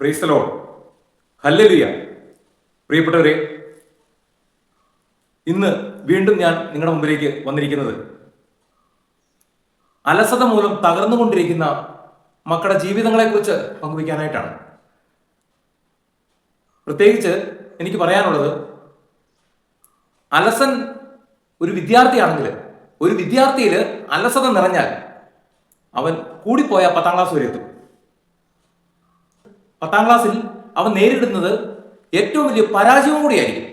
ക്രൈസ്തലോ ഹല്ലലിയ പ്രിയപ്പെട്ടവരെ ഇന്ന് വീണ്ടും ഞാൻ നിങ്ങളുടെ മുമ്പിലേക്ക് വന്നിരിക്കുന്നത്. അലസത മൂലം തകർന്നുകൊണ്ടിരിക്കുന്ന മക്കളുടെ ജീവിതങ്ങളെക്കുറിച്ച് പങ്കുവയ്ക്കാനായിട്ടാണ്. പ്രത്യേകിച്ച് എനിക്ക് പറയാനുള്ളത് അലസൻ ഒരു വിദ്യാർത്ഥിയാണെങ്കിൽ ഒരു വിദ്യാർത്ഥിയിൽ അലസത നിറഞ്ഞാൽ അവൻ കൂടിപ്പോയാൽ പത്താം ക്ലാസ് വരെ എത്തും. പത്താം ക്ലാസ്സിൽ അവൻ നേരിടുന്നത് ഏറ്റവും വലിയ പരാജയവും കൂടിയായിരിക്കും.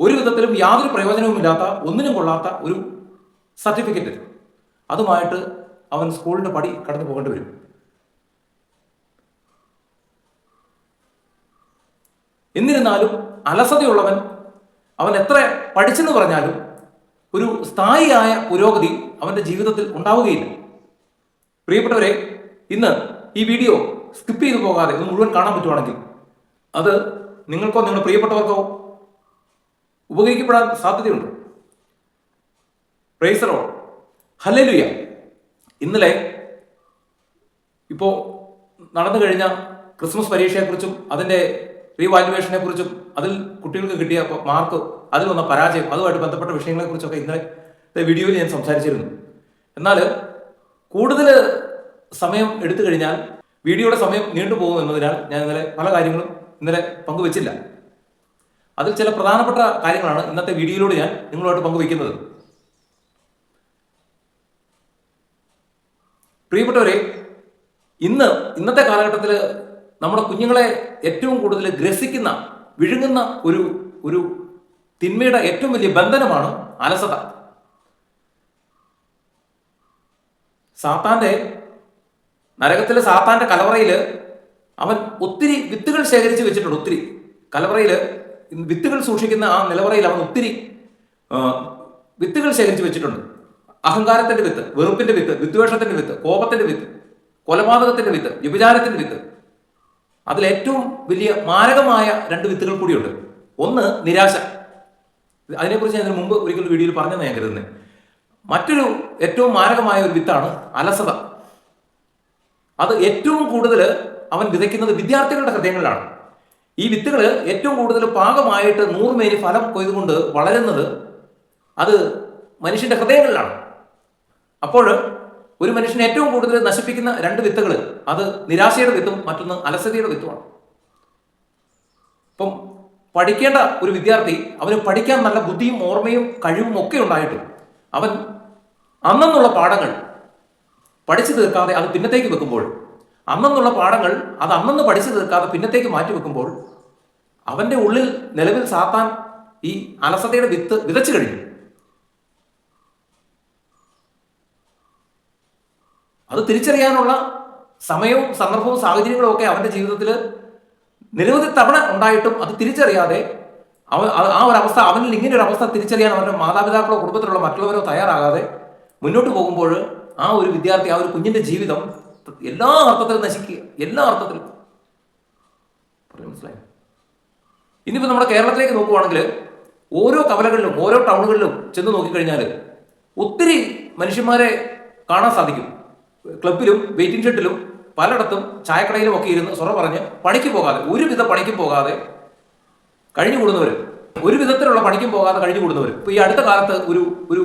ഒരു വിധത്തിലും യാതൊരു പ്രയോജനവുമില്ലാത്ത ഒന്നിനും കൊള്ളാത്ത ഒരു സർട്ടിഫിക്കറ്റ് അതുമായിട്ട് അവൻ സ്കൂളിന്റെ പടി കടന്നു പോകേണ്ടി വരും. എന്നിരുന്നാലും അലസതയുള്ളവൻ അവൻ എത്ര പഠിച്ചെന്ന് പറഞ്ഞാലും ഒരു സ്ഥായിയായ പുരോഗതി അവന്റെ ജീവിതത്തിൽ ഉണ്ടാവുകയില്ല. പ്രിയപ്പെട്ടവരെ ഇന്ന് ഈ വീഡിയോ സ്കിപ്പ് ചെയ്തു പോകാതെ ഇത് മുഴുവൻ കാണാൻ പറ്റുവാണെങ്കിൽ അത് നിങ്ങൾക്കോ നിങ്ങളുടെ പ്രിയപ്പെട്ടവർക്കോ ഉപകരിക്കപ്പെടാൻ സാധ്യതയുണ്ട്. പ്രൈസറോ ഹലലുയ ഇന്നലെ ഇപ്പോൾ നടന്നു കഴിഞ്ഞ ക്രിസ്മസ് പരീക്ഷയെക്കുറിച്ചും അതിന്റെ റീവാലുവേഷനെ കുറിച്ചും അതിൽ കുട്ടികൾക്ക് കിട്ടിയ മാർക്ക് അതിൽ വന്ന പരാജയം അതുമായിട്ട് ബന്ധപ്പെട്ട വിഷയങ്ങളെക്കുറിച്ചൊക്കെ ഇന്നലെ വീഡിയോയിൽ ഞാൻ സംസാരിച്ചിരുന്നു. എന്നാൽ കൂടുതൽ സമയം എടുത്തു കഴിഞ്ഞാൽ വീഡിയോയുടെ സമയം നീണ്ടുപോകും എന്നതിനാൽ ഞാൻ ഇന്നലെ പല കാര്യങ്ങളും ഇന്നലെ പങ്കുവച്ചില്ല. അതിൽ ചില പ്രധാനപ്പെട്ട കാര്യങ്ങളാണ് ഇന്നത്തെ വീഡിയോയിലൂടെ ഞാൻ നിങ്ങളുമായിട്ട് പങ്കുവയ്ക്കുന്നത് പ്രിയപ്പെട്ടവരെ ഇന്ന് ഇന്നത്തെ കാലഘട്ടത്തിൽ നമ്മുടെ കുഞ്ഞുങ്ങളെ ഏറ്റവും കൂടുതൽ ഗ്രസിക്കുന്ന വിഴുങ്ങുന്ന ഒരു ഒരു തിന്മയുടെ ഏറ്റവും വലിയ ബന്ധനമാണ് അലസത. സാത്താന്റെ നരകത്തിലെ സാത്താന്റെ കലവറയിൽ അവൻ ഒത്തിരി വിത്തുകൾ ശേഖരിച്ച് വെച്ചിട്ടുണ്ട് ഒത്തിരി. കലവറയിൽ വിത്തുകൾ സൂക്ഷിക്കുന്ന ആ നിലവറയിൽ അവൻ ഒത്തിരി വിത്തുകൾ ശേഖരിച്ച് വെച്ചിട്ടുണ്ട്. അഹങ്കാരത്തിന്റെ വിത്ത് വെറുപ്പിന്റെ വിത്ത് വിദ്വേഷത്തിന്റെ വിത്ത് കോപത്തിന്റെ വിത്ത് കൊലപാതകത്തിന്റെ വിത്ത് വ്യഭിചാരത്തിന്റെ വിത്ത്. അതിൽ ഏറ്റവും വലിയ മാരകമായ രണ്ട് വിത്തുകൾ കൂടിയുണ്ട്. ഒന്ന് നിരാശ. അതിനെക്കുറിച്ച് ഞാൻ മുമ്പ് ഒരിക്കലും വീഡിയോയിൽ പറഞ്ഞെന്ന് ഞാൻ കരുതുന്നത് മറ്റൊരു ഏറ്റവും മാരകമായ ഒരു വിത്താണ് അലസത. അത് ഏറ്റവും കൂടുതൽ അവൻ വിതയ്ക്കുന്നത് വിദ്യാർത്ഥികളുടെ ഹൃദയങ്ങളിലാണ്. ഈ വിത്തുകൾ ഏറ്റവും കൂടുതൽ പാകമായിട്ട് നൂറുമേനി ഫലം കൊയ്തുകൊണ്ട് വളരുന്നത് അത് മനുഷ്യന്റെ ഹൃദയങ്ങളിലാണ്. അപ്പോൾ ഒരു മനുഷ്യനെ ഏറ്റവും കൂടുതൽ നശിപ്പിക്കുന്ന രണ്ട് വിത്തുകൾ അത് നിരാശയുടെ വിത്തും മറ്റൊന്ന് അലസതയുടെ വിത്തുമാണ്. ഇപ്പം പഠിക്കേണ്ട ഒരു വിദ്യാർത്ഥി അവന് പഠിക്കാൻ നല്ല ബുദ്ധിയും ഓർമ്മയും കഴിവും ഒക്കെ ഉണ്ടായിട്ടും അവൻ അന്നെന്നുള്ള പാഠങ്ങൾ പഠിച്ചു തീർക്കാതെ അത് പിന്നത്തേക്ക് വെക്കുമ്പോൾ അന്നെന്നുള്ള പാഠങ്ങൾ അത് അന്നെന്ന് പഠിച്ചു തീർക്കാതെ പിന്നത്തേക്ക് മാറ്റി വെക്കുമ്പോൾ അവന്റെ ഉള്ളിൽ നിലവിൽ സാത്താൻ ഈ അലസതയുടെ വിത്ത് വിതച്ചു കഴിഞ്ഞു. അത് തിരിച്ചറിയാനുള്ള സമയവും സന്ദർഭവും സാഹചര്യങ്ങളും ഒക്കെ അവന്റെ ജീവിതത്തിൽ നിരവധി തവണ ഉണ്ടായിട്ടും അത് തിരിച്ചറിയാതെ അവൻ ആ ഒരു അവസ്ഥ അവനിൽ ഇങ്ങനെ ഒരു അവസ്ഥ തിരിച്ചറിയാൻ അവരുടെ മാതാപിതാക്കളോ കുടുംബത്തിലുള്ള മറ്റുള്ളവരോ തയ്യാറാകാതെ മുന്നോട്ട് പോകുമ്പോൾ ആ ഒരു വിദ്യാർത്ഥി ആ ഒരു കുഞ്ഞിന്റെ ജീവിതം എല്ലാ അർത്ഥത്തിലും നശിക്കുക. എല്ലാ അർത്ഥത്തിലും. മനസ്സിലായി? ഇനിയിപ്പോൾ നമ്മുടെ കേരളത്തിലേക്ക് നോക്കുവാണെങ്കിൽ ഓരോ കവലകളിലും ഓരോ ടൗണുകളിലും ചെന്ന് നോക്കിക്കഴിഞ്ഞാൽ ഒത്തിരി മനുഷ്യന്മാരെ കാണാൻ സാധിക്കും. ക്ലബിലും വെയിറ്റിംഗ് ഷെഡിലും പലയിടത്തും ചായക്കടയിലും ഒക്കെ ഇരുന്ന് സ്വറ പറഞ്ഞ് പണിക്ക് പോകാതെ ഒരുവിധ പണിക്കും പോകാതെ കഴിഞ്ഞു കൂടുന്നവർ ഒരു വിധത്തിലുള്ള പണിക്കും പോകാതെ കഴിഞ്ഞു കൂടുന്നവർ ഇപ്പൊ ഈ അടുത്ത കാലത്ത് ഒരു ഒരു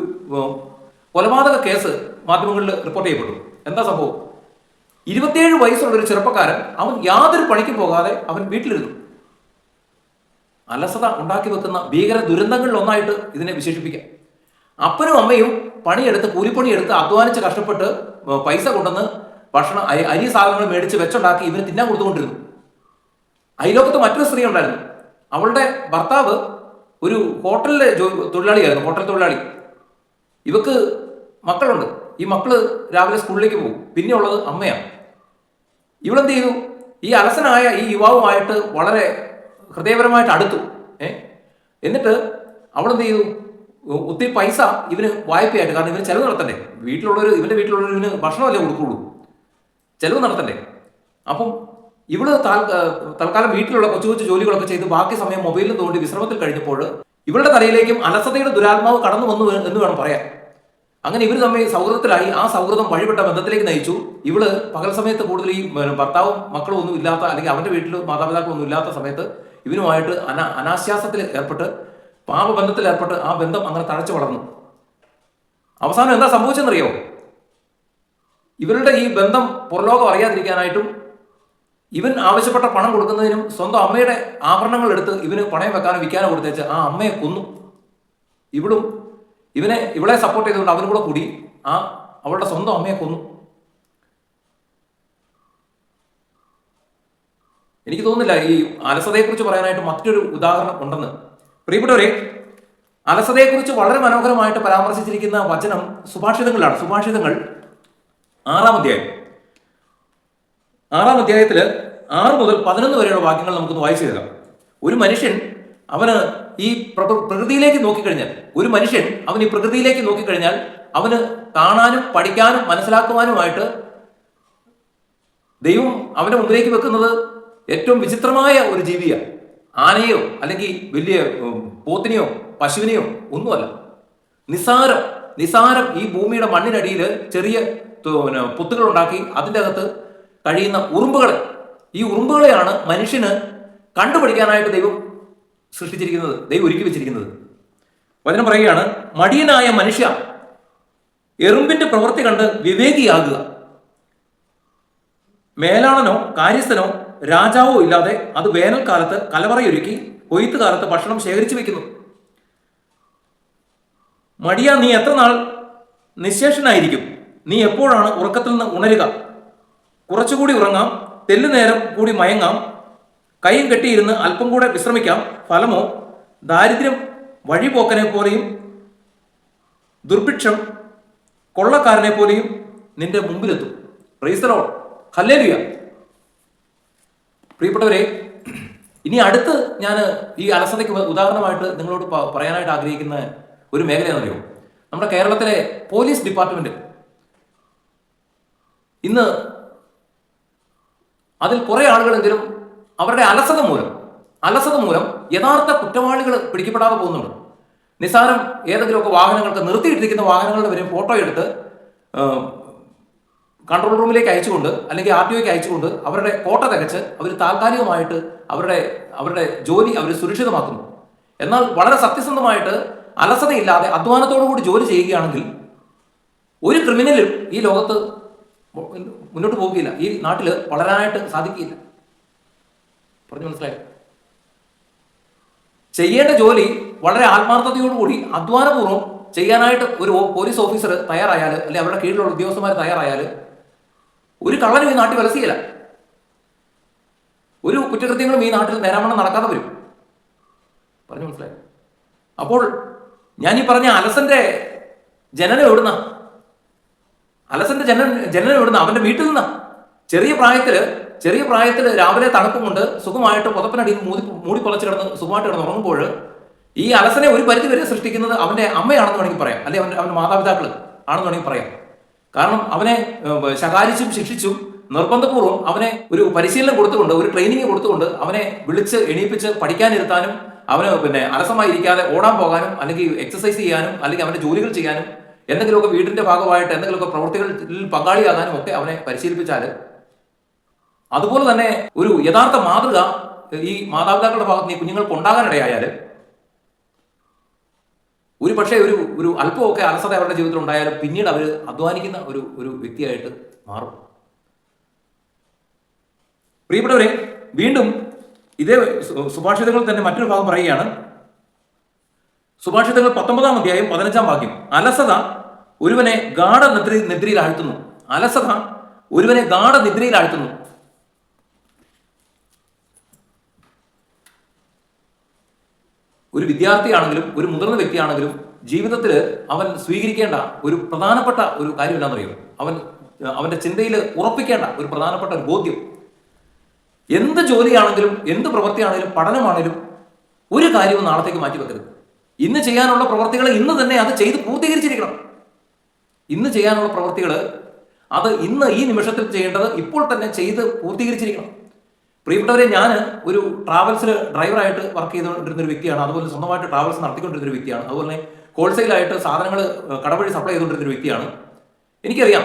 കൊലപാതക കേസ് മാധ്യമങ്ങളിൽ റിപ്പോർട്ട് ചെയ്യപ്പെട്ടു. എന്താ സംഭവം? ഇരുപത്തിയേഴ് വയസ്സുള്ള ഒരു ചെറുപ്പക്കാരൻ അവൻ യാതൊരു പണിക്കും പോകാതെ അവൻ വീട്ടിലിരുന്നു. അലസത ഉണ്ടാക്കി വെക്കുന്ന ഭീകര ദുരന്തങ്ങളിൽ ഒന്നായിട്ട് ഇതിനെ വിശേഷിപ്പിക്കാം. അപ്പനും അമ്മയും പണിയെടുത്ത് കൂലിപ്പണിയെടുത്ത് അധ്വാനിച്ച് കഷ്ടപ്പെട്ട് പൈസ കൊണ്ടുവന്ന് ഭക്ഷണം അരി സാധനങ്ങൾ മേടിച്ച് വെച്ചുണ്ടാക്കി ഇവന് തിന്നാൻ കൊടുത്തുകൊണ്ടിരുന്നു. അയലോക്കത്ത് മറ്റൊരു സ്ത്രീ ഉണ്ടായിരുന്നു. അവളുടെ ഭർത്താവ് ഒരു ഹോട്ടലിലെ തൊഴിലാളിയായിരുന്നു ഹോട്ടൽ തൊഴിലാളി. ഇവക്ക് മക്കളുണ്ട്. ഈ മക്കൾ രാവിലെ സ്കൂളിലേക്ക് പോകും. പിന്നെ ഉള്ളത് അമ്മയാണ്. ഇവളെന്ത് ചെയ്തു? ഈ അലസനായ ഈ യുവാവുമായിട്ട് വളരെ ഹൃദയപരമായിട്ട് അടുത്തു. ഏ? എന്നിട്ട് അവളെന്ത് ചെയ്തു? ഒത്തിരി പൈസ ഇവന് വായ്പയായിട്ട് കാരണം ഇവന് ചെലവ് നടത്തണ്ടേ. വീട്ടിലുള്ളവർ ഇവന്റെ വീട്ടിലുള്ളവർ ഇവന് ഭക്ഷണമല്ലേ കൊടുക്കുള്ളൂ. ചെലവ് നടത്തണ്ടേ. അപ്പം ഇവൾ തൽക്കാലം വീട്ടിലുള്ള കൊച്ചു കൊച്ചു ജോലികളൊക്കെ ചെയ്ത് ബാക്കി സമയം മൊബൈലിൽ തോണ്ടി വിശ്രമത്തിൽ കഴിഞ്ഞപ്പോൾ ഇവളുടെ തലയിലേക്കും അലസതയുടെ ദുരാത്മാവ് കടന്നു വന്നു എന്ന് വേണം പറയാൻ. അങ്ങനെ ഇവർ തമ്മിൽ സൗഹൃദത്തിലായി. ആ സൗഹൃദം വഴിപെട്ട ബന്ധത്തിലേക്ക് നയിച്ചു. ഇവൾ പകൽ സമയത്ത് കൂടുതൽ ഈ ഭർത്താവും മക്കളും ഒന്നും ഇല്ലാത്ത അല്ലെങ്കിൽ അവന്റെ വീട്ടിൽ മാതാപിതാക്കളൊന്നും ഇല്ലാത്ത സമയത്ത് ഇവനുമായിട്ട് അനാ അനാശ്വാസത്തിൽ ഏർപ്പെട്ട് പാപബന്ധത്തിൽ ഏർപ്പെട്ട് ആ ബന്ധം അങ്ങനെ തഴച്ചു വളർന്നു. അവസാനം എന്താ സംഭവിച്ചെന്നറിയോ? ഇവരുടെ ഈ ബന്ധം പുറലോകം അറിയാതിരിക്കാനായിട്ടും ഇവൻ ആവശ്യപ്പെട്ട പണം കൊടുക്കുന്നതിനും സ്വന്തം അമ്മയുടെ ആഭരണങ്ങൾ എടുത്ത് ഇവന് പണയം വെക്കാനോ വിൽക്കാനോ കൊടുത്തേച്ച് ആ അമ്മയെ കൊന്നു. ഇവളും ഇവനെ ഇവളെ സപ്പോർട്ട് ചെയ്തുകൊണ്ട് അവനും കൂടെ കൂടി ആ അവളുടെ സ്വന്തം അമ്മയെ കൊന്നു. എനിക്ക് തോന്നുന്നില്ല ഈ അലസതയെക്കുറിച്ച് പറയാനായിട്ട് മറ്റൊരു ഉദാഹരണം ഉണ്ടെന്ന്. പ്രിയപ്പെട്ടവരെ അലസതയെക്കുറിച്ച് വളരെ മനോഹരമായിട്ട് പരാമർശിച്ചിരിക്കുന്ന വചനം സുഭാഷിതങ്ങളാണ്. സുഭാഷിതങ്ങൾ ആറാം അധ്യായം. ആറാം അധ്യായത്തിൽ ആറ് മുതൽ പതിനൊന്ന് വരെയുള്ള വാക്യങ്ങൾ നമുക്കൊന്ന് വായിച്ചു തരാം ഒരു മനുഷ്യൻ അവന് ഈ പ്ര- പ്രകൃതിയിലേക്ക് നോക്കിക്കഴിഞ്ഞാൽ ഒരു മനുഷ്യൻ അവൻ ഈ പ്രകൃതിയിലേക്ക് നോക്കിക്കഴിഞ്ഞാൽ അവന് കാണാനും പഠിക്കാനും മനസ്സിലാക്കുവാനുമായിട്ട് ദൈവം അവന്റെ മുമ്പിലേക്ക് വെക്കുന്നത് ഏറ്റവും വിചിത്രമായ ഒരു ജീവിയാണ് ആനയോ അല്ലെങ്കിൽ വലിയ പോത്തിനെയോ പശുവിനെയോ ഒന്നുമല്ല. നിസാരം നിസാരം ഈ ഭൂമിയുടെ മണ്ണിനടിയിൽ ചെറിയ പിന്നെ പുത്തുകൾ ഉണ്ടാക്കി അതിന്റെ അകത്ത് കഴിയുന്ന ഉറുമ്പുകളെ. ഈ ഉറുമ്പുകളെയാണ് മനുഷ്യന് കണ്ടുപിടിക്കാനായിട്ട് ദൈവം സൃഷ്ടിച്ചിരിക്കുന്നത് ദൈവം ഒരുക്കി വെച്ചിരിക്കുന്നത്. വചനം പറയുകയാണ് മടിയനായ മനുഷ്യ എറുമ്പിന്റെ പ്രവൃത്തി കണ്ട് വിവേകിയാകുക. മേലാളനോ കാര്യസ്ഥനോ രാജാവോ ഇല്ലാതെ അത് വേനൽക്കാലത്ത് കലവറയൊരുക്കി കൊയ്ത്ത് കാലത്ത് ഭക്ഷണം ശേഖരിച്ചു വെക്കുന്നു. മടിയ നീ എത്ര നാൾ നിശേഷനായിരിക്കും? നീ എപ്പോഴാണ് ഉറക്കത്തിൽ നിന്ന് ഉണരുക? കുറച്ചുകൂടി ഉറങ്ങാം തെല്ലു നേരം കൂടി മയങ്ങാം കൈയും കെട്ടിയിരുന്ന് അല്പം കൂടെ വിശ്രമിക്കാം. ഫലമോ ദാരിദ്ര്യം വഴിപോക്കനെ പോലെയും ദുർഭിക്ഷം കൊള്ളക്കാരനെ പോലെയും നിന്റെ മുമ്പിലെത്തും. പ്രൈസലോ ഹല്ലേലുയ പ്രിയപ്പെട്ടവരെ ഇനി അടുത്ത് ഞാൻ ഈ അലസതയ്ക്ക് ഉദാഹരണമായിട്ട് നിങ്ങളോട് പറയാനായിട്ട് ആഗ്രഹിക്കുന്ന ഒരു മേഖലയാണ് എന്നറിയോ? നമ്മുടെ കേരളത്തിലെ പോലീസ് ഡിപ്പാർട്ട്മെന്റ്. ഇന്ന് അതിൽ കുറെ ആളുകളെങ്കിലും അവരുടെ അലസത മൂലം അലസത മൂലം യഥാർത്ഥ കുറ്റവാളികൾ പിടിക്കപ്പെടാതെ പോകുന്നുണ്ട്. നിസ്സാരം ഏതെങ്കിലുമൊക്കെ വാഹനങ്ങൾക്ക് നിർത്തിയിട്ടിരിക്കുന്ന വാഹനങ്ങളുടെ വരും ഫോട്ടോ എടുത്ത് കൺട്രോൾ റൂമിലേക്ക് അയച്ചുകൊണ്ട് അല്ലെങ്കിൽ ആർ ടി ഒക്ക് അയച്ചുകൊണ്ട് അവരുടെ കോട്ട തികച്ച് അവർ താൽക്കാലികമായിട്ട് അവരുടെ അവരുടെ ജോലി അവർ സുരക്ഷിതമാക്കുന്നു. എന്നാൽ വളരെ സത്യസന്ധമായിട്ട് അലസതയില്ലാതെ അധ്വാനത്തോടു കൂടി ജോലി ചെയ്യുകയാണെങ്കിൽ ഒരു ക്രിമിനലും ഈ ലോകത്ത് മുന്നോട്ട് പോവുകയില്ല. ഈ നാട്ടിൽ വളരാനായിട്ട് സാധിക്കില്ല പറഞ്ഞു മനസ്സിലായോ? ചെയ്യേണ്ട ജോലി വളരെ ആത്മാർത്ഥതയോടുകൂടി അധ്വാനപൂർവം ചെയ്യാനായിട്ട് ഒരു പോലീസ് ഓഫീസർ തയ്യാറായാൽ അല്ലെങ്കിൽ അവരുടെ കീഴിലുള്ള ഉദ്യോഗസ്ഥന്മാർ തയ്യാറായാൽ ഒരു കള്ളനും ഈ നാട്ടിൽ വലസിയില്ല. ഒരു കുറ്റകൃത്യങ്ങളും ഈ നാട്ടിൽ നേരാമണം നടക്കാതെ വരും. പറഞ്ഞു മനസ്സിലായി? അപ്പോൾ ഞാൻ ഈ പറഞ്ഞ അലസന്റെ ജനനം എവിടുന്ന? അലസന്റെ ജനൻ ജനനം എവിടുന്ന? അവന്റെ വീട്ടിൽ നിന്നാ. ചെറിയ പ്രായത്തിൽ ചെറിയ പ്രായത്തിൽ രാവിലെ തണുപ്പും കൊണ്ട് സുഖമായിട്ട് പുതപ്പിനടിയിൽ മൂടി മൂടി പൊളച്ച് കിടന്ന് സുഖമായിട്ട് കിടന്ന് ഉറങ്ങുമ്പോൾ ഈ അലസനെ ഒരു പരിധി വരെ സൃഷ്ടിക്കുന്നത് അവന്റെ അമ്മയാണെന്ന് വേണമെങ്കിൽ പറയാം. അല്ലെ അവന്റെ അവന്റെ മാതാപിതാക്കൾ ആണെന്ന് വേണമെങ്കിൽ പറയാം. കാരണം അവനെ ശകാരിച്ചും ശിക്ഷിച്ചും നിർബന്ധപൂർവം അവനെ ഒരു പരിശീലനം കൊടുത്തുകൊണ്ട് ഒരു ട്രെയിനിങ് കൊടുത്തുകൊണ്ട് അവനെ വിളിച്ച് എണീപ്പിച്ച് പഠിക്കാനിരുത്താനും അവന് പിന്നെ അലസമായി ഇരിക്കാതെ ഓടാൻ പോകാനും അല്ലെങ്കിൽ എക്സസൈസ് ചെയ്യാനും അല്ലെങ്കിൽ അവന്റെ ജോലികൾ ചെയ്യാനും എന്തെങ്കിലുമൊക്കെ വീടിന്റെ ഭാഗമായിട്ട് എന്തെങ്കിലുമൊക്കെ പ്രവൃത്തികളിൽ പങ്കാളിയാകാനും ഒക്കെ അവനെ പരിശീലിപ്പിച്ചാൽ അതുപോലെ തന്നെ ഒരു യഥാർത്ഥ മാതൃക ഈ മാതാപിതാക്കളുടെ ഭാഗത്ത് നിന്ന് ഈ കുഞ്ഞുങ്ങൾക്ക് ഉണ്ടാകാനിടയായാൽ ഒരു പക്ഷേ ഒരു ഒരു അല്പമൊക്കെ അലസത അവരുടെ ജീവിതത്തിൽ ഉണ്ടായാലും പിന്നീട് അവർ അധ്വാനിക്കുന്ന ഒരു ഒരു വ്യക്തിയായിട്ട് മാറും. പ്രിയപ്പെട്ടവരെ വീണ്ടും ഇതേ സുഭാഷിതങ്ങൾ തന്നെ മറ്റൊരു ഭാഗം പറയുകയാണ്. സുഭാഷിതങ്ങൾ പത്തൊമ്പതാം അധ്യായം പതിനഞ്ചാം വാക്യം. അലസത ഒരുവനെ ഗാഠ നിദ്ര നിദ്രയിൽ ആഴ്ത്തുന്നു അലസത ഒരുവനെ ഗാഠ നിദ്രയിൽ ആഴ്ത്തുന്നു ഒരു വിദ്യാർത്ഥിയാണെങ്കിലും ഒരു മുതിർന്ന വ്യക്തിയാണെങ്കിലും ജീവിതത്തിൽ അവൻ സ്വീകരിക്കേണ്ട ഒരു പ്രധാനപ്പെട്ട ഒരു കാര്യം എന്താണെന്നറിയോ അവൻ അവന്റെ ചിന്തയിൽ ഉറപ്പിക്കേണ്ട ഒരു പ്രധാനപ്പെട്ട ഒരു ബോധ്യം. എന്ത് ജോലിയാണെങ്കിലും എന്ത് പ്രവൃത്തിയാണെങ്കിലും പഠനമാണെങ്കിലും ഒരു കാര്യവും നാളത്തേക്ക് മാറ്റി വെക്കരുത് ഇന്ന് ചെയ്യാനുള്ള പ്രവർത്തികൾ ഇന്ന് തന്നെ അത് ചെയ്ത് പൂർത്തീകരിച്ചിരിക്കണം. ഇന്ന് ചെയ്യാനുള്ള പ്രവൃത്തികൾ അത് ഇന്ന് ഈ നിമിഷത്തിൽ ചെയ്യേണ്ടത് ഇപ്പോൾ തന്നെ ചെയ്ത് പൂർത്തീകരിച്ചിരിക്കണം. പ്രിയപ്പെട്ടവരെ ഞാൻ ഒരു ട്രാവൽസിൽ ഡ്രൈവറായിട്ട് വർക്ക് ചെയ്തുകൊണ്ടിരുന്ന ഒരു വ്യക്തിയാണ്. അതുപോലെ സ്വന്തമായിട്ട് ട്രാവൽസ് നടത്തിക്കൊണ്ടിരുന്ന ഒരു വ്യക്തിയാണ്. അതുപോലെ തന്നെ ഹോൾസെയിലായിട്ട് സാധനങ്ങൾ കടവഴി സപ്ലൈ ചെയ്തുകൊണ്ടിരുന്ന ഒരു വ്യക്തിയാണ്. എനിക്കറിയാം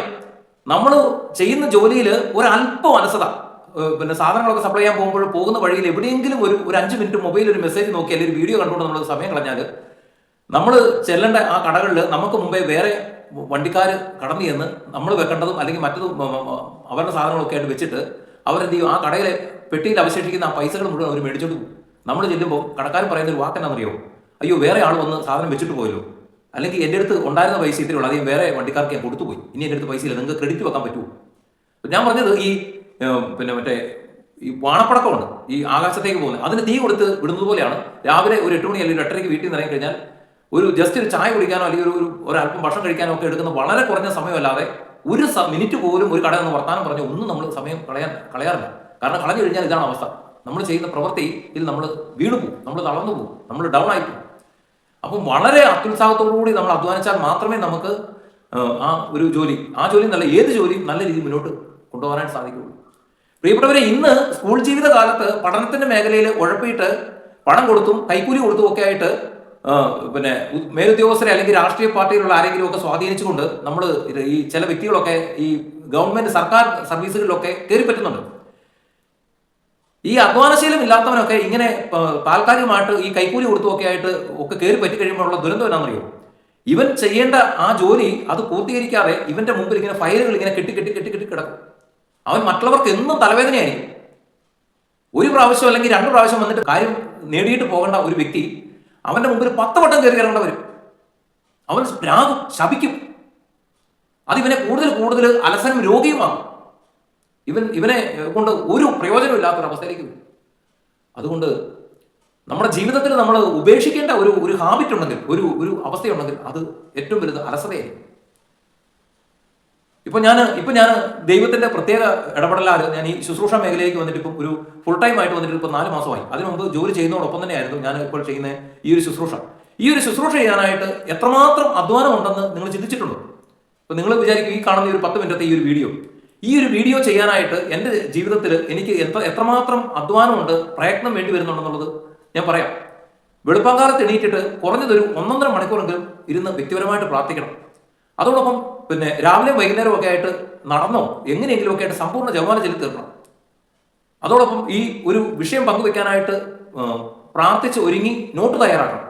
നമ്മൾ ചെയ്യുന്ന ജോലിയിൽ ഒരല്പം അലസത പിന്നെ സാധനങ്ങളൊക്കെ സപ്ലൈ ചെയ്യാൻ പോകുമ്പോൾ പോകുന്ന വഴിയിൽ എവിടെയെങ്കിലും ഒരു ഒരു അഞ്ച് മിനിറ്റ് മൊബൈലിൽ ഒരു മെസ്സേജ് നോക്കി അല്ലെങ്കിൽ ഒരു വീഡിയോ കണ്ടുകൊണ്ട് നമ്മൾ സമയം കളഞ്ഞാൽ നമ്മൾ ചെല്ലേണ്ട ആ കടകളിൽ നമുക്ക് മുമ്പേ വേറെ വണ്ടിക്കാർ കടന്നു ചെന്ന് നമ്മൾ വെക്കേണ്ടതും അല്ലെങ്കിൽ മറ്റതും അവരുടെ സാധനങ്ങളൊക്കെ ആയിട്ട് വെച്ചിട്ട് അവരെന്ത് ചെയ്യും? ആ കടയിലെ പെട്ടിയിൽ അവശേഷിക്കുന്ന ആ പൈസകൾ മുഴുവൻ അവർ മേടിച്ചോണ്ട് പോകും. നമ്മൾ ചെല്ലുമ്പോൾ കടക്കാരൻ പറയുന്ന ഒരു വാക്കെന്നാണെന്നറിയോ അയ്യോ വേറെ ആൾ വന്ന് സാധനം വെച്ചിട്ട് പോയല്ലോ. അല്ലെങ്കിൽ എന്റെ അടുത്ത് ഉണ്ടായിരുന്ന പൈസ ഇത്രയേ ഉള്ളൂ അധികം വേറെ വണ്ടിക്കാർക്ക് ഞാൻ കൊടുത്തുപോയി ഇനി എന്റെ അടുത്ത് പൈസ ഇല്ല നിങ്ങൾക്ക് ക്രെഡിറ്റ് വെക്കാൻ പറ്റുമോ? ഞാൻ പറഞ്ഞത് ഈ പിന്നെ മറ്റേ ഈ വാണപ്പടക്കമുണ്ട് ഈ ആകാശത്തേക്ക് പോകുന്നത്. അതിന് തീ കൊടുത്ത് വിടുന്നത് പോലെയാണ്. രാവിലെ ഒരു എട്ട് മണി അല്ലെങ്കിൽ ഒരു എട്ടരയ്ക്ക് വീട്ടിൽ നിന്ന് ഇറങ്ങി കഴിഞ്ഞാൽ ഒരു ജസ്റ്റ് ഒരു ചായ കുടിക്കാനോ അല്ലെങ്കിൽ ഒരു ഒരു ഒരല്പം ഭക്ഷണം കഴിക്കാനോ ഒക്കെ എടുക്കുന്ന വളരെ കുറഞ്ഞ സമയമല്ലാതെ ഒരു മിനിറ്റ് പോലും ഒരു കടയിൽ നിന്ന് വർത്താനം പറഞ്ഞ് ഒന്നും നമ്മൾ സമയം കളയാൻ കളയാറില്ല. കാരണം കളഞ്ഞു കഴിഞ്ഞാൽ ഇതാണ് അവസ്ഥ. നമ്മൾ ചെയ്യുന്ന പ്രവൃത്തിയിൽ നമ്മൾ വീണു പോകും നമ്മൾ തളർന്നു പോകും നമ്മൾ ഡൗൺ ആയി പോകും. അപ്പം വളരെ അത്യുത്സാഹത്തോടുകൂടി നമ്മൾ അധ്വാനിച്ചാൽ മാത്രമേ നമുക്ക് ആ, ഒരു ജോലി ആ ജോലി നല്ല ഏത് ജോലിയും നല്ല രീതിയിൽ മുന്നോട്ട് കൊണ്ടുപോകാനായിട്ട് സാധിക്കുള്ളൂ പ്രിയപ്പെട്ടവരെ ഇന്ന് സ്കൂൾ ജീവിത കാലത്ത് പഠനത്തിന്റെ മേഖലയിൽ ഉഴപ്പിയിട്ട് പണം കൊടുത്തും കൈക്കൂലി കൊടുത്തും ഒക്കെ ആയിട്ട് പിന്നെ മേലുദ്യോഗസ്ഥരെ അല്ലെങ്കിൽ രാഷ്ട്രീയ പാർട്ടിയിലുള്ള ആരെങ്കിലും ഒക്കെ സ്വാധീനിച്ചുകൊണ്ട് നമ്മൾ ഈ ചില വ്യക്തികളൊക്കെ ഈ ഗവൺമെന്റ് സർക്കാർ സർവീസുകളിലൊക്കെ കയറി പറ്റുന്നുണ്ട്. ഈ അധ്വാനശീലം ഇല്ലാത്തവനൊക്കെ ഇങ്ങനെ താൽക്കാലികമായിട്ട് ഈ കൈക്കൂലി കൊടുത്തുമൊക്കെ ആയിട്ട് ഒക്കെ കയറി പറ്റി കഴിയുമ്പോഴുള്ള ദുരന്തം എന്നാണെന്നറിയോ? ഇവൻ ചെയ്യേണ്ട ആ ജോലി അത് പൂർത്തീകരിക്കാതെ ഇവന്റെ മുമ്പിൽ ഇങ്ങനെ ഫയലുകൾ ഇങ്ങനെ കെട്ടി കെട്ടി കെട്ടി കെട്ടി കിടക്കും. അവൻ മറ്റുള്ളവർക്ക് എന്നും തലവേദനയായിരിക്കും. ഒരു പ്രാവശ്യം അല്ലെങ്കിൽ രണ്ട് പ്രാവശ്യം വന്നിട്ട് കാര്യം നേടിയിട്ട് പോകേണ്ട ഒരു വ്യക്തി അവന്റെ മുമ്പിൽ പത്ത് വട്ടം കയറി കയറേണ്ടവർ വരും. അവൻ രാഗം ശപിക്കും. അതിവനെ കൂടുതൽ കൂടുതൽ അലസനും രോഗിയുമാകും ഇവൻ ഇവനെ കൊണ്ട് ഒരു പ്രയോജനമില്ലാത്തൊരവസ്ഥയിലേക്ക് വരും. അതുകൊണ്ട് നമ്മുടെ ജീവിതത്തിൽ നമ്മൾ ഉപേക്ഷിക്കേണ്ട ഒരു ഒരു ഹാബിറ്റ് ഉണ്ടെങ്കിൽ ഒരു ഒരു അവസ്ഥയുണ്ടെങ്കിൽ അത് ഏറ്റവും വലുത് അലസതയായിരിക്കും. ഇപ്പൊ ഞാൻ ഇപ്പൊ ഞാൻ ദൈവത്തിന്റെ പ്രത്യേക ഇടപെടലാൽ ഞാൻ ഈ ശുശ്രൂഷ മേഖലയിലേക്ക് വന്നിട്ട് ഇപ്പം ഒരു ഫുൾ ടൈം ആയിട്ട് വന്നിട്ട് ഇപ്പൊ നാല് മാസമായി. അതിനു മുമ്പ് ജോലി ചെയ്യുന്നതോടൊപ്പം തന്നെയായിരുന്നു ഞാൻ ഇപ്പോൾ ചെയ്യുന്ന ഈ ഒരു ശുശ്രൂഷ. ഈ ഒരു ശുശ്രൂഷ ചെയ്യാനായിട്ട് എത്രമാത്രം അധ്വാനം ഉണ്ടെന്ന് നിങ്ങൾ ചിന്തിച്ചിട്ടുണ്ടോ? ഇപ്പൊ നിങ്ങൾ വിചാരിക്കും ഈ കാണുന്ന ഈ ഒരു പത്ത് മിനിറ്റത്തെ ഈ ഒരു വീഡിയോ ഈ ഒരു വീഡിയോ ചെയ്യാനായിട്ട് എന്റെ ജീവിതത്തിൽ എനിക്ക് എത്ര എത്രമാത്രം അധ്വാനമുണ്ട് പ്രയത്നം വേണ്ടി വരുന്നുണ്ടെന്നുള്ളത് ഞാൻ പറയാം. വെളുപ്പാങ്കാലത്ത് എണീറ്റിട്ട് കുറഞ്ഞതൊരു ഒന്നൊന്നര മണിക്കൂറെങ്കിലും ഇരുന്ന് വ്യക്തിപരമായിട്ട് പ്രാർത്ഥിക്കണം. അതോടൊപ്പം പിന്നെ രാവിലെ വൈകുന്നേരം ഒക്കെ ആയിട്ട് നടന്നോ എങ്ങനെയെങ്കിലും ഒക്കെ ആയിട്ട് സമ്പൂർണ ജവാന ചെല്ലി തീർക്കണം. അതോടൊപ്പം ഈ ഒരു വിഷയം പങ്കുവെക്കാനായിട്ട് പ്രാർത്ഥിച്ച് ഒരുങ്ങി നോട്ട് തയ്യാറാക്കണം.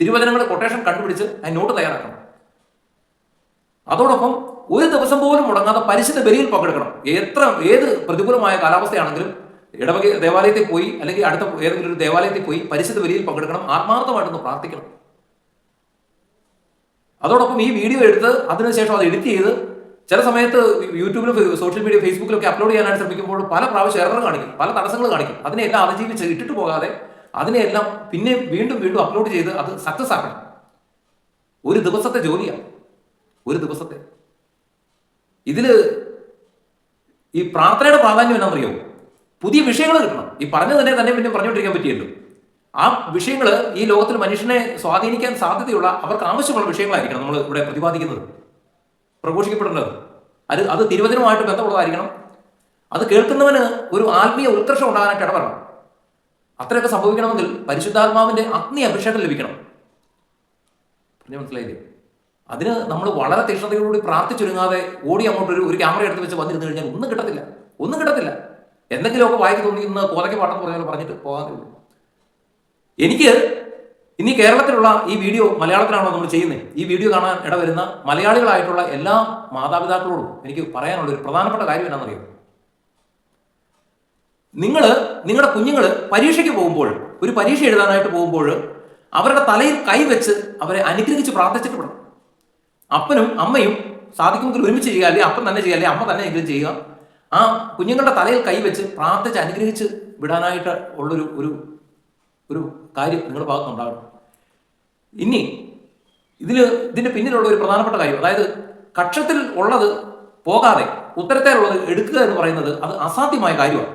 തിരുവചനങ്ങളുടെ കൊട്ടേഷൻ കണ്ടുപിടിച്ച് ആ നോട്ട് തയ്യാറാക്കണം. അതോടൊപ്പം ഒരു ദിവസം പോലും മുടങ്ങാതെ പരിശുദ്ധ ബലിയിൽ പങ്കെടുക്കണം. എത്ര ഏത് പ്രതികൂലമായ കാലാവസ്ഥയാണെങ്കിലും ഇടവക ദേവാലയത്തിൽ പോയി അല്ലെങ്കിൽ അടുത്ത ഏതെങ്കിലും ഒരു ദേവാലയത്തിൽ പോയി പരിശുദ്ധ ബലിയിൽ പങ്കെടുക്കണം. ആത്മാർത്ഥമായിട്ടൊന്ന് പ്രാർത്ഥിക്കണം. അതോടൊപ്പം ഈ വീഡിയോ എടുത്ത് അതിനുശേഷം അത് എഡിറ്റ് ചെയ്ത് ചില സമയത്ത് യൂട്യൂബിലും സോഷ്യൽ മീഡിയ ഫേസ്ബുക്കിലും ഒക്കെ അപ്ലോഡ് ചെയ്യാനായിട്ട് ശ്രമിക്കുമ്പോൾ പല പ്രാവശ്യം എറർ കാണിക്കും. പല തടസ്സങ്ങൾ കാണിക്കും. അതിനെല്ലാം അതിജീവിച്ച് ഇട്ടിട്ട് പോകാതെ അതിനെല്ലാം പിന്നെ വീണ്ടും വീണ്ടും അപ്ലോഡ് ചെയ്ത് അത് സക്സസ് ആക്കണം. ഒരു ദിവസത്തെ ജോലിയാണ്. ഒരു ദിവസത്തെ. ഇതിൽ ഈ പ്രാർത്ഥനയുടെ പ്രാധാന്യം എന്നാണെന്നറിയോ പുതിയ വിഷയങ്ങൾ കിട്ടണം. ഈ പറഞ്ഞു തന്നെ തന്നെ പിന്നെ പറഞ്ഞുകൊണ്ടിരിക്കാൻ പറ്റിയല്ലോ. ആ വിഷയങ്ങൾ ഈ ലോകത്തിൽ മനുഷ്യനെ സ്വാധീനിക്കാൻ സാധ്യതയുള്ള അവർക്ക് ആവശ്യമുള്ള വിഷയങ്ങളായിരിക്കണം നമ്മൾ ഇവിടെ പ്രതിപാദിക്കുന്നത്. പ്രഘോഷിക്കപ്പെടേണ്ടത്. അത് അത് തിരുവചനവുമായിട്ട് ബന്ധമുള്ളതായിരിക്കണം. അത് കേൾക്കുന്നവന് ഒരു ആത്മീയ ഉത്കർഷം ഉണ്ടാകാനായിട്ട് ഇടപെടണം അത്രയൊക്കെ സംഭവിക്കണമെങ്കിൽ പരിശുദ്ധാത്മാവിന്റെ അഗ്നി അഭിഷേകം ലഭിക്കണം. പറഞ്ഞു മനസ്സിലായില്ലേ? അതിന് നമ്മൾ വളരെ തീക്ഷണതയോടുകൂടി പ്രാർത്ഥിച്ചൊരുങ്ങാതെ ഓടി അങ്ങോട്ട് ഒരു ഒരു ക്യാമറ എടുത്ത് വെച്ച് വന്നിരുന്നു കഴിഞ്ഞാൽ ഒന്നും കിട്ടത്തില്ല. ഒന്നും കിട്ടത്തില്ല. എന്തെങ്കിലുമൊക്കെ വായിക്ക് ഇന്ന് കോതയ്ക്ക് പാട്ടം പറഞ്ഞാൽ പറഞ്ഞിട്ട് പോകാൻ എനിക്ക് ഇനി കേരളത്തിലുള്ള ഈ വീഡിയോ മലയാളത്തിലാണോ നമ്മൾ ചെയ്യുന്നത് ഈ വീഡിയോ കാണാൻ ഇടവരുന്ന മലയാളികളായിട്ടുള്ള എല്ലാ മാതാപിതാക്കളോടും എനിക്ക് പറയാനുള്ള ഒരു പ്രധാനപ്പെട്ട കാര്യം എന്നാണെന്നറിയാം? നിങ്ങൾ നിങ്ങളുടെ കുഞ്ഞുങ്ങൾ പരീക്ഷയ്ക്ക് പോകുമ്പോൾ ഒരു പരീക്ഷ എഴുതാനായിട്ട് പോകുമ്പോൾ അവരുടെ തലയിൽ കൈവച്ച് അവരെ അനുഗ്രഹിച്ച് പ്രാർത്ഥിച്ചിട്ട് വിടണം. അപ്പനും അമ്മയും സാധിക്കുമെങ്കിൽ ഒരുമിച്ച് ചെയ്യുക അല്ലെങ്കിൽ അപ്പൻ തന്നെ ചെയ്യുക അല്ലെങ്കിൽ അമ്മ തന്നെ എങ്കിലും ചെയ്യുക. ആ കുഞ്ഞുങ്ങളുടെ തലയിൽ കൈവച്ച് പ്രാർത്ഥിച്ച് അനുഗ്രഹിച്ച് വിടാനായിട്ട് ഉള്ളൊരു ഒരു ഒരു കാര്യം നിങ്ങളുടെ ഭാഗത്തുനിന്നുണ്ടാകണം ഇനി ഇതിൽ ഇതിന്റെ പിന്നിലുള്ള ഒരു പ്രധാനപ്പെട്ട കാര്യം അതായത് കക്ഷത്തിൽ ഉള്ളത് പോകാതെ ഉത്തരത്തേലുള്ളത് എടുക്കുക എന്ന് പറയുന്നത് അത് അസാധ്യമായ കാര്യമാണ്.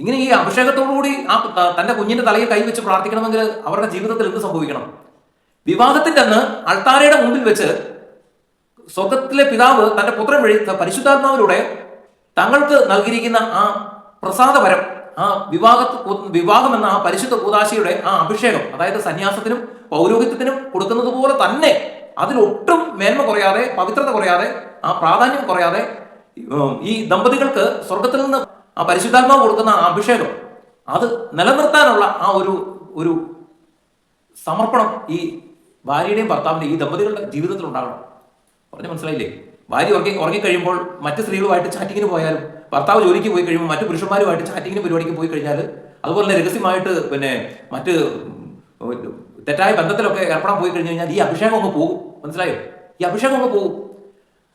ഇങ്ങനെ ഈ അഭിഷേകത്തോടുകൂടി ആ തന്റെ കുഞ്ഞിന്റെ തലയിൽ കൈവച്ച് പ്രാർത്ഥിക്കണമെങ്കിൽ അവരുടെ ജീവിതത്തിൽ എന്ത് സംഭവിക്കണം? വിവാഹത്തിന്റെ അന്ന് അൾത്താരയുടെ മുമ്പിൽ വെച്ച് സ്വർഗത്തിലെ പിതാവ് തന്റെ പുത്രൻ വഴി പരിശുദ്ധാത്മാവിലൂടെ തങ്ങൾക്ക് നൽകിയിരിക്കുന്ന ആ പ്രസാദപരം ആ വിവാഹ വിവാഹം എന്ന ആ പരിശുദ്ധ കൂതാശിയുടെ ആ അഭിഷേകം അതായത് സന്യാസത്തിനും പൗരോഹിത്യത്തിനും കൊടുക്കുന്നത് പോലെ തന്നെ അതിലൊട്ടും മേന്മ കുറയാതെ പവിത്രത കുറയാതെ ആ പ്രാധാന്യം കുറയാതെ ഈ ദമ്പതികൾക്ക് സ്വർഗത്തിൽ നിന്ന് ആ പരിശുദ്ധാത്മാവ് കൊടുക്കുന്ന ആ അഭിഷേകം അത് നിലനിർത്താനുള്ള ആ ഒരു ഒരു സമർപ്പണം ഈ ഭാര്യയുടെയും ഭർത്താവിന്റെ ഈ ദമ്പതികളുടെ ജീവിതത്തിൽ ഉണ്ടാകണം. പറഞ്ഞു മനസ്സിലായില്ലേ? ഭാര്യ ഉറങ്ങി ഉറങ്ങിക്കഴിയുമ്പോൾ മറ്റ് സ്ത്രീകളുമായിട്ട് ചാറ്റിങ്ങിന് പോയാലും ഭർത്താവ് ജോലിക്ക് പോയി കഴിയുമ്പോൾ മറ്റു പുരുഷന്മാരുമായിട്ട് ചാറ്റിങ്ങിന് പരിപാടിക്ക് പോയി കഴിഞ്ഞാൽ അതുപോലെ തന്നെ രഹസ്യമായിട്ട് പിന്നെ മറ്റ് തെറ്റായ ബന്ധത്തിലൊക്കെ ഏർപ്പെടാൻ പോയി കഴിഞ്ഞു കഴിഞ്ഞാൽ ഈ അഭിഷേകം അങ്ങ് പോകും. മനസ്സിലായോ? ഈ അഭിഷേകം അങ്ങ് പോകും.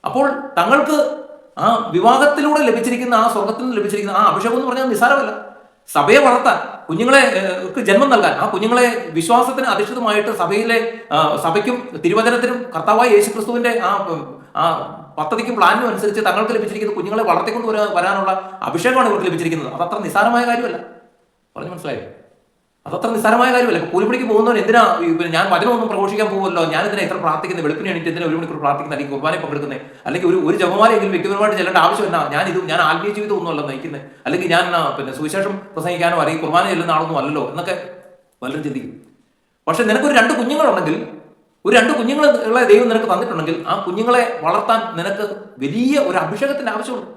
അപ്പോൾ തങ്ങൾക്ക് ആ വിവാഹത്തിലൂടെ ലഭിച്ചിരിക്കുന്ന ആ സ്വർഗത്തിൽ നിന്ന് ലഭിച്ചിരിക്കുന്ന ആ അഭിഷേകം എന്ന് പറഞ്ഞാൽ നിസ്സാരമല്ല. സഭയെ വളർത്താൻ കുഞ്ഞുങ്ങളെ ജന്മം നൽകാൻ ആ കുഞ്ഞുങ്ങളെ വിശ്വാസത്തിന് അധിഷ്ഠിതമായിട്ട് സഭയിലെ സഭയ്ക്കും തിരുവചനത്തിനും കർത്താവായ യേശു ക്രിസ്തുവിന്റെ ആ ആ പദ്ധതിക്കും പ്ലാനും അനുസരിച്ച് തങ്ങൾക്ക് ലഭിച്ചിരിക്കുന്ന കുഞ്ഞുങ്ങളെ വളർത്തിക്കൊണ്ട് വരാനുള്ള അഭിഷേകമാണ് ഇവർക്ക് ലഭിച്ചിരിക്കുന്നത്. അത് അത്ര നിസ്സാരമായ കാര്യമല്ല. പറഞ്ഞു മനസ്സിലായോ? അതത്ര നിസ്സാരമായ കാര്യമല്ല. കൂലിപ്പണിക്ക് പോകുന്നവൻ എന്തിനാ ഞാൻ വചനമൊന്നും പ്രഘോഷിക്കാൻ പോകുമല്ലോ ഞാൻ ഇതിനെ എത്ര പ്രാർത്ഥിക്കുന്നത് വെളുപ്പിന് എണീറ്റ് എന്തിനാ ഒരു മണിക്കൂർ പ്രാർത്ഥിക്കുന്നത് അല്ലെങ്കിൽ കുർബാനെ പങ്കെടുക്കുന്നത് അല്ലെങ്കിൽ ഒരു ഒരു ജപമാലെങ്കിലും വ്യക്തിപരമായിട്ട് ചെല്ലേണ്ട ആവശ്യമില്ല ഞാൻ ഇത് ഞാൻ ആത്മീയ ജീവിതം ഒന്നുമല്ല നയിക്കുന്നത് അല്ലെങ്കിൽ ഞാൻ പിന്നെ സുവിശേഷം പ്രസംഗിക്കാനോ അല്ലെങ്കിൽ കുർബാന ചെല്ലുന്ന ആളൊന്നും അല്ലല്ലോ എന്നൊക്കെ വളരെ ചിന്തിക്കും. പക്ഷെ നിനക്കൊരു രണ്ട് കുഞ്ഞുങ്ങളുണ്ടെങ്കിൽ ഒരു രണ്ട് കുഞ്ഞുങ്ങളെ ദൈവം നിനക്ക് തന്നിട്ടുണ്ടെങ്കിൽ ആ കുഞ്ഞുങ്ങളെ വളർത്താൻ നിനക്ക് വലിയ ഒരു അഭിഷേകത്തിന്റെ ആവശ്യമുണ്ട്.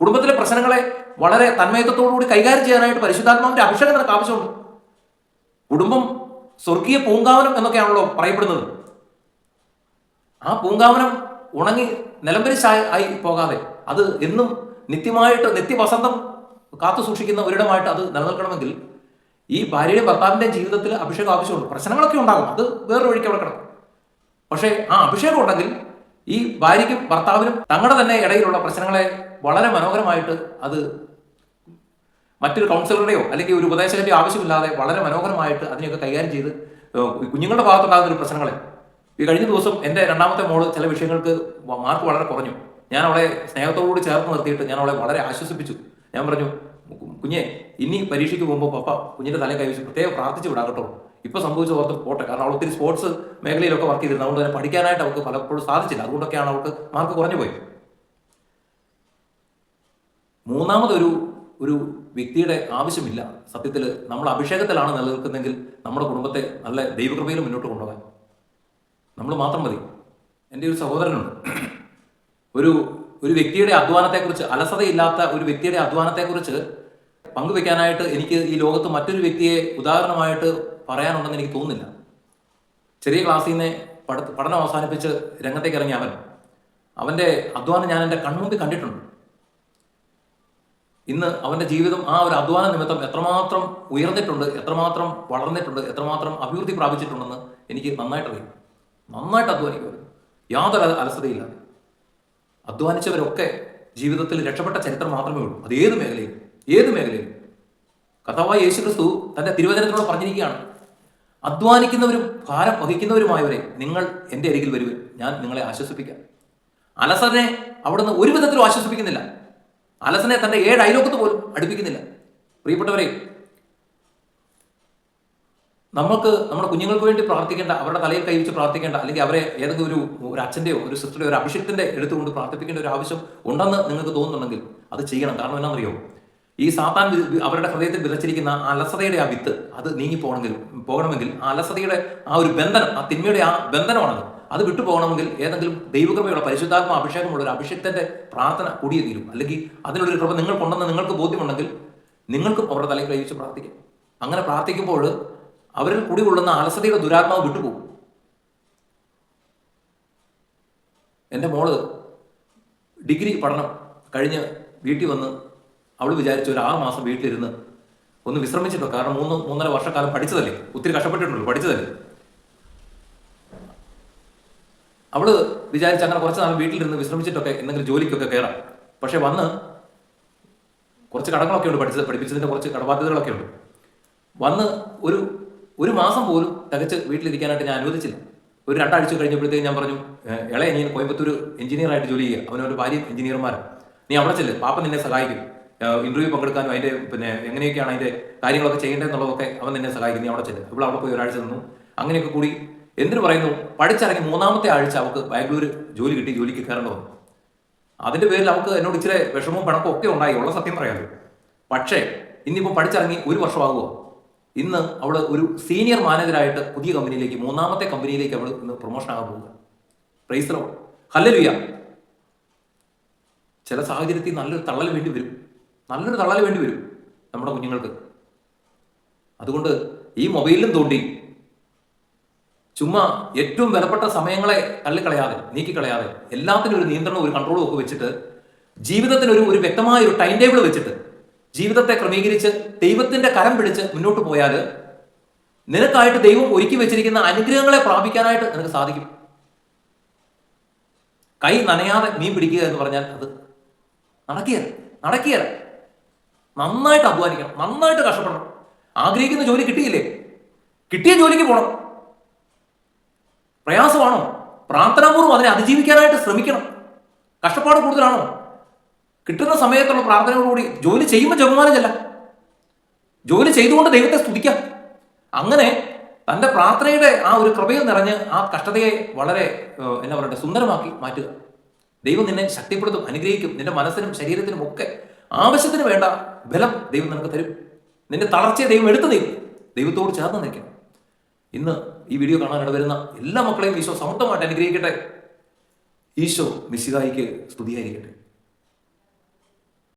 കുടുംബത്തിലെ പ്രശ്നങ്ങളെ വളരെ തന്മയത്വത്തോടുകൂടി കൈകാര്യം ചെയ്യാനായിട്ട് പരിശുദ്ധാത്മാവിന്റെ അഭിഷേകം നിനക്ക് ആവശ്യമുണ്ട്. കുടുംബം സ്വർഗീയ പൂങ്കാവനം എന്നൊക്കെയാണല്ലോ പറയപ്പെടുന്നത്. ആ പൂങ്കാവനം ഉണങ്ങി നിലംപരിശായി ആയി പോകാതെ അത് എന്നും നിത്യമായിട്ട് നിത്യവസന്തം കാത്തു സൂക്ഷിക്കുന്ന ഒരിടമായിട്ട് അത് നിലനിൽക്കണമെങ്കിൽ ഈ ഭാര്യയുടെ ഭർത്താവിന്റെ ജീവിതത്തിൽ അഭിഷേകം ആവശ്യമുണ്ട്. പ്രശ്നങ്ങളൊക്കെ ഉണ്ടാകും. അത് വേറൊരു വഴിക്ക് അവിടെ പക്ഷേ ആ അഭിഷേകം ഉണ്ടെങ്കിൽ ഈ ഭാര്യയ്ക്കും ഭർത്താവിനും തങ്ങളുടെ തന്നെ ഇടയിലുള്ള പ്രശ്നങ്ങളെ വളരെ മനോഹരമായിട്ട് അത് മറ്റൊരു കൗൺസിലറുടെയോ അല്ലെങ്കിൽ ഒരു ഉപദേശകന്റെ ആവശ്യമില്ലാതെ വളരെ മനോഹരമായിട്ട് അതിനെയൊക്കെ കൈകാര്യം ചെയ്ത് കുഞ്ഞുങ്ങളുടെ ഭാഗത്തുണ്ടാകുന്ന ഒരു പ്രശ്നങ്ങളെ. ഈ കഴിഞ്ഞ ദിവസം എന്റെ രണ്ടാമത്തെ മോൾ ചില വിഷയങ്ങൾക്ക് മാർക്ക് വളരെ കുറഞ്ഞു. ഞാൻ അവളെ സ്നേഹത്തോടുകൂടി ചേർത്ത് നിർത്തിയിട്ട് ഞാൻ അവളെ വളരെ ആശ്വസിപ്പിച്ചു. ഞാൻ പറഞ്ഞു "കു- കുഞ്ഞെ ഇനി പരീക്ഷയ്ക്ക് പോകുമ്പോൾ പപ്പ കുഞ്ഞിന്റെ തല കൈവച്ച് പ്രത്യേകം പ്രാർത്ഥിച്ചു വിടാം കേട്ടോ. ഇപ്പൊ സംഭവിച്ച ഓർത്ത് പോട്ടെ. കാരണം അവൾ ഒത്തിരി സ്പോർട്സ് മേഖലയിലൊക്കെ വർക്ക് ചെയ്തിരുന്നു. അതുകൊണ്ട് തന്നെ പഠിക്കാനായിട്ട് അവൾക്ക് പലപ്പോഴും സാധിച്ചില്ല. അതുകൊണ്ടൊക്കെയാണ് അവൾക്ക് മാർക്ക് കുറഞ്ഞു പോയി മൂന്നാമതൊരു ഒരു വ്യക്തിയുടെ ആവശ്യമില്ല. സത്യത്തിൽ നമ്മൾ അഭിഷേകത്തിലാണ് നിലനിൽക്കുന്നതെങ്കിൽ നമ്മുടെ കുടുംബത്തെ നല്ല ദൈവകൃപയിൽ മുന്നോട്ട് കൊണ്ടുപോകാൻ. നമ്മൾ മാത്രം മതി. എന്റെ ഒരു സഹോദരനുണ്ട്. ഒരു ഒരു വ്യക്തിയുടെ അധ്വാനത്തെക്കുറിച്ച് അലസതയില്ലാത്ത ഒരു വ്യക്തിയുടെ അധ്വാനത്തെക്കുറിച്ച് പങ്കുവെക്കാനായിട്ട് എനിക്ക് ഈ ലോകത്ത് മറ്റൊരു വ്യക്തിയെ ഉദാഹരണമായിട്ട് പറയാനുണ്ടെന്ന് എനിക്ക് തോന്നുന്നില്ല. ചെറിയ ക്ലാസ്സിൽ നിന്ന് പഠനം അവസാനിപ്പിച്ച് രംഗത്തേക്ക് ഇറങ്ങിയ അവൻ. അവന്റെ അധ്വാനം ഞാൻ എന്റെ കൺമുമ്പിൽ കണ്ടിട്ടുണ്ട്. ഇന്ന് അവന്റെ ജീവിതം ആ ഒരു അധ്വാന നിമിത്തം എത്രമാത്രം ഉയർന്നിട്ടുണ്ട് എത്രമാത്രം വളർന്നിട്ടുണ്ട് എത്രമാത്രം അഭിവൃദ്ധി പ്രാപിച്ചിട്ടുണ്ടെന്ന് എനിക്ക് നന്നായിട്ട് അറിയാം നന്നായിട്ട് അധ്വാനിക്കുമായിരുന്നു യാതൊരു അലസതയില്ല. അധ്വാനിച്ചവരൊക്കെ ജീവിതത്തിൽ രക്ഷപ്പെട്ട ചരിത്രം മാത്രമേ ഉള്ളൂ. അത് ഏത് മേഖലയിലും ഏത് മേഖലയിലും. കഥാവായ യേശു ക്രിസ്തു തന്റെ തിരുവചനത്തിനോട് പറഞ്ഞിരിക്കുകയാണ് അധ്വാനിക്കുന്നവരും ഭാരം വഹിക്കുന്നവരുമായവരെ നിങ്ങൾ എന്റെ അരികിൽ വരുവൻ. ഞാൻ നിങ്ങളെ ആശ്വസിപ്പിക്കാം. അലസനെ അവിടുന്ന് ഒരു വിധത്തിലും ആശ്വസിപ്പിക്കുന്നില്ല. അലസനെ തന്റെ ഏഴ് അയലോക്കത്ത് പോലും അടുപ്പിക്കുന്നില്ല. പ്രിയപ്പെട്ടവരെ നമുക്ക് നമ്മുടെ കുഞ്ഞുങ്ങൾക്ക് വേണ്ടി പ്രാർത്ഥിക്കേണ്ട അവരുടെ തലയിൽ കൈവച്ച് പ്രാർത്ഥിക്കേണ്ട അല്ലെങ്കിൽ അവരെ ഏതെങ്കിലും ഒരു ഒരു അച്ഛന്റെയോ ഒരു സിസ്റ്ററുടെയോ ഒരു അഭിഷേകത്തിന്റെ എടുത്തുകൊണ്ട് പ്രാർത്ഥിപ്പിക്കേണ്ട ഒരു ആവശ്യം ഉണ്ടെന്ന് നിങ്ങൾക്ക് തോന്നുന്നുണ്ടെങ്കിൽ അത് ചെയ്യണം. കാരണം എന്നാണെന്നറിയോ? ഈ സാത്താൻ അവരുടെ ഹൃദയത്തിൽ വിതച്ചിരിക്കുന്ന അലസതയുടെ ആ വിത്ത് അത് നീങ്ങി പോകണമെങ്കിൽ പോകണമെങ്കിൽ ആ അലസതയുടെ ആ ഒരു ബന്ധനം ആ തിന്മയുടെ ആ ബന്ധനമാണത്. അത് വിട്ടുപോകണമെങ്കിൽ ഏതെങ്കിലും ദൈവകൃപയുള്ള പരിശുദ്ധാത്മ അഭിഷേകമുള്ള ഒരു അഭിഷേകത്തിന്റെ പ്രാർത്ഥന കൂടിയേ തീരും. അല്ലെങ്കിൽ അതിനുള്ളൊരു കൃപ നിങ്ങൾക്കുണ്ടെന്ന് നിങ്ങൾക്ക് ബോധ്യമുണ്ടെങ്കിൽ നിങ്ങൾക്കും അവരുടെ തലയിൽ കഴിച്ച് പ്രാർത്ഥിക്കാം. അങ്ങനെ പ്രാർത്ഥിക്കുമ്പോൾ അവരിൽ കൂടി കൊള്ളുന്ന അലസതയുടെ ദുരാത്മാവ് വിട്ടുപോകും. എന്റെ മോൾ ഡിഗ്രി പഠനം കഴിഞ്ഞ് വീട്ടിൽ വന്ന് അവൾ വിചാരിച്ചു ഒരു ആറ് മാസം വീട്ടിലിരുന്ന് ഒന്ന് വിശ്രമിച്ചിട്ടോ? കാരണം മൂന്ന് മൂന്നര വർഷക്കാലം പഠിച്ചതല്ലേ? ഒത്തിരി കഷ്ടപ്പെട്ടിട്ടുണ്ടല്ലോ പഠിച്ചതല്ലേ? അവൾ വിചാരിച്ച് അങ്ങനെ കുറച്ച് നാൾ വീട്ടിലിരുന്ന് വിശ്രമിച്ചിട്ടൊക്കെ എന്തെങ്കിലും ജോലിക്കൊക്കെ കയറാം. പക്ഷെ വന്ന് കുറച്ച് കടങ്ങളൊക്കെ ഉണ്ട് പഠിച്ചത് പഠിപ്പിച്ചതിന്റെ കുറച്ച് കടബാധ്യതകളൊക്കെ ഉണ്ട്. വന്ന് ഒരു ഒരു മാസം പോലും തികച്ച് വീട്ടിലിരിക്കാനായിട്ട് ഞാൻ അനുവദിച്ചില്ല. ഒരു രണ്ടാഴ്ച കഴിഞ്ഞപ്പോഴത്തേക്ക് ഞാൻ പറഞ്ഞു "ഏഹ്, ഇളയ നീ കോയമ്പത്തൂർ എഞ്ചിനീയർ ആയിട്ട് ജോലി ചെയ്യുക. അവനൊരു ഭാര്യയും എഞ്ചിനീയർമാരാണ് നീ അവിടെ ചെല്ല്. പാപ്പ നിന്നെ സഹായിക്കും. ഇന്റർവ്യൂ പങ്കെടുക്കാനും അതിന്റെ പിന്നെ എങ്ങനെയൊക്കെയാണ് അതിന്റെ കാര്യങ്ങളൊക്കെ ചെയ്യേണ്ടതെന്നുള്ളതൊക്കെ അവൻ നിന്നെ സഹായിക്കും. നീ അവിടെ ചെല്ല്. ഇവിടെ അവിടെ പോയി ഒരാഴ്ച നിന്നു. അങ്ങനെയൊക്കെ കൂടി എന്തിനു പറയുന്നു? പഠിച്ചിറങ്ങി മൂന്നാമത്തെ ആഴ്ച അവൾക്ക് ബാംഗ്ലൂർ ജോലി കിട്ടി ജോലിക്ക് കയറേണ്ടി വന്നു. അതിന്റെ പേരിൽ അവൾക്ക് എന്നോട് ഇച്ചിരി വിഷമവും പണക്കും ഒക്കെ ഉണ്ടായി ഉള്ള സത്യം പറയാമല്ലോ പക്ഷേ ഇന്നിപ്പോൾ പഠിച്ചിറങ്ങി ഒരു വർഷമാകുമോ ഇന്ന് അവൾ ഒരു സീനിയർ മാനേജറായിട്ട് പുതിയ കമ്പനിയിലേക്ക് മൂന്നാമത്തെ കമ്പനിയിലേക്ക് അവൾ ഇന്ന് പ്രൊമോഷൻ ആകാൻ പോവുക പ്രൈസലോ ഹല്ലേലൂയ ചില സാഹചര്യത്തിൽ നല്ലൊരു തള്ളൽ വേണ്ടി വരും. നല്ലൊരു തള്ളൽ വേണ്ടി വരും നമ്മുടെ കുഞ്ഞുങ്ങൾക്ക്. അതുകൊണ്ട് ഈ മൊബൈലിലും തോണ്ടി ചുമ്മാ ഏറ്റവും വിലപ്പെട്ട സമയങ്ങളെ തള്ളിക്കളയാതെ നീക്കിക്കളയാതെ എല്ലാത്തിനും ഒരു നിയന്ത്രണവും ഒരു കൺട്രോളും ഒക്കെ വെച്ചിട്ട് ജീവിതത്തിന് ഒരു ഒരു വ്യക്തമായ ഒരു ടൈം ടേബിൾ വെച്ചിട്ട് ജീവിതത്തെ ക്രമീകരിച്ച് ദൈവത്തിന്റെ കരം പിടിച്ച് മുന്നോട്ട് പോയാൽ നിനക്കായിട്ട് ദൈവം ഒരുക്കി വെച്ചിരിക്കുന്ന അനുഗ്രഹങ്ങളെ പ്രാപിക്കാനായിട്ട് നിനക്ക് സാധിക്കും. കൈ നനയാതെ മീൻ പിടിക്കുക എന്ന് പറഞ്ഞാൽ അത് നടക്കുകയല്ല നടക്കുകയല്ല. നന്നായിട്ട് അധ്വാനിക്കണം നന്നായിട്ട് കഷ്ടപ്പെടണം. ആഗ്രഹിക്കുന്ന ജോലി കിട്ടിയില്ലേ? കിട്ടിയ ജോലിക്ക് പോകണം പ്രയാസമാണോ? പ്രാർത്ഥനാപൂർവം അതിനെ അതിജീവിക്കാനായിട്ട് ശ്രമിക്കണം. കഷ്ടപ്പാട് കൂടുതലാണോ? കിട്ടുന്ന സമയത്തുള്ള പ്രാർത്ഥനയോടുകൂടി ജോലി ചെയ്യുമ്പോൾ ജപമാനം ജോലി ചെയ്തുകൊണ്ട് ദൈവത്തെ സ്തുതിക്കാം. അങ്ങനെ തന്റെ പ്രാർത്ഥനയുടെ ആ ഒരു കൃപയിൽ നിറഞ്ഞ് ആ കഷ്ടതയെ വളരെ എന്താ പറയട്ടെ സുന്ദരമാക്കി മാറ്റുക. ദൈവം നിന്നെ ശക്തിപ്പെടുത്തും അനുഗ്രഹിക്കും. നിന്റെ മനസ്സിനും ശരീരത്തിനും ഒക്കെ ആവശ്യത്തിന് വേണ്ട ബലം ദൈവം നിനക്ക് തരും. നിന്റെ തളർച്ചയെ ദൈവം എടുത്തു നീക്കും. ദൈവത്തോട് ചേർന്ന് നിൽക്കും ഇന്ന് ഈ വീഡിയോ കാണാൻ ഇടവരുന്ന എല്ലാ മക്കളെയും ഈശോ സമർത്ഥമായിട്ട് അനുഗ്രഹിക്കട്ടെ. ഈശോ മിശികായിക്ക് സ്തുതിയായിരിക്കട്ടെ.